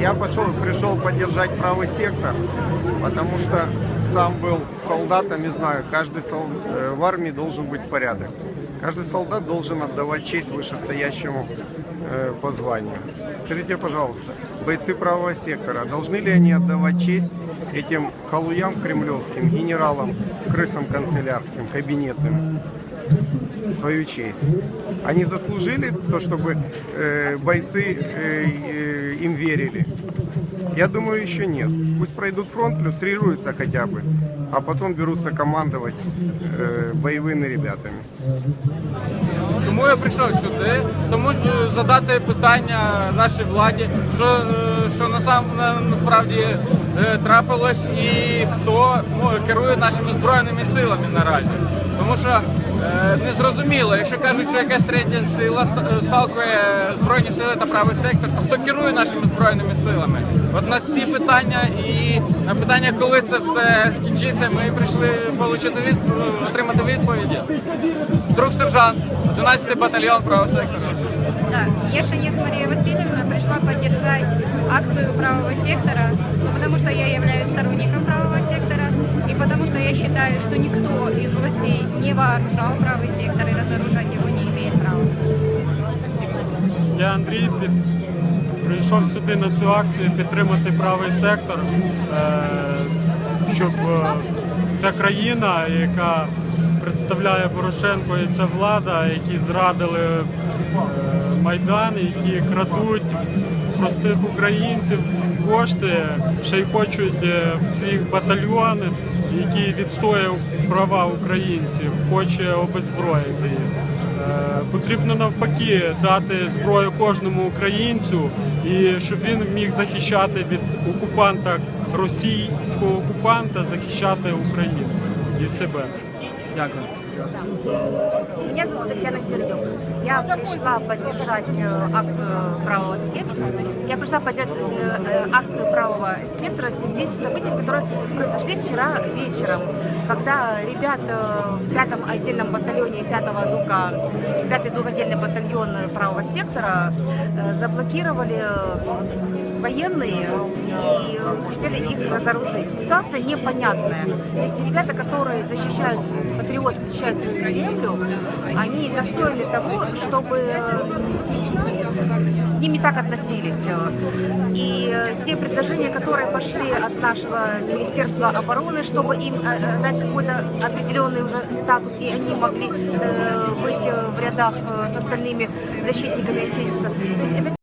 Я пошел, пришел поддержать правый сектор, потому что сам был солдатом и знаю, каждый сол- э, в армии должен быть порядок. Каждый солдат должен отдавать честь вышестоящему э, по званию. Скажите, пожалуйста, бойцы правого сектора, должны ли они отдавать честь этим халуям кремлевским, генералам, крысам канцелярским, кабинетным? свою честь. Они заслужили то, чтобы э, бойцы э, э, им верили? Я думаю, еще нет. Пусть пройдут фронт, иллюстрируются хотя бы, а потом берутся командовать э, боевыми ребятами. Чому я прийшов сюди? Тому що задати питання нашій владі, що, е, що насам, на- насправді е, трапилось і хто ну, керує нашими збройними силами наразі. Тому що е, не зрозуміло, якщо кажуть, що якась третя сила е, сталкує збройні сили та правий сектор, то хто керує нашими збройними силами? От на ці питання і на питання, коли це все скінчиться, ми прийшли отримати від, отримати відповіді. Друг сержант, 11 батальйон правого сектора. Да, я Шанец Мария Васильевна пришла поддержать акцию правого сектора, ну, потому что я являюсь сторонником считаю, что никто из властей не вооружал правый сектор и разоружать его не имеет права. Я Андрій під... прийшов сюди на цю акцію підтримати правий сектор, е, щоб е, ця країна, яка представляє Порошенко і ця влада, які зрадили е, Майдан, які крадуть простих українців кошти, ще й хочуть в ці батальйони, які відстояв права українців, хоче обезброїти їх. Е, Потрібно навпаки дати зброю кожному українцю, і щоб він міг захищати від окупанта російського окупанта, захищати Україну і себе. Дякую. Меня зовут Татьяна Сердюк. Я пришла поддержать э, акцию правого сектора. Я пришла поддержать э, э, акцию правого сектора в связи с событиями, которые произошли вчера вечером, когда ребят э, в пятом отдельном батальоне пятого ДУКа, пятый двухотдельный батальон правого сектора э, заблокировали э, военные и э, хотели их разоружить. Ситуация непонятная. Есть ребята, которые защищают, патриоты защищают свою землю, они достойны того, чтобы э, к ним так относились. И э, те предложения, которые пошли от нашего Министерства обороны, чтобы им дать какой-то определенный уже статус, и они могли быть в рядах с остальными защитниками отечества. То есть это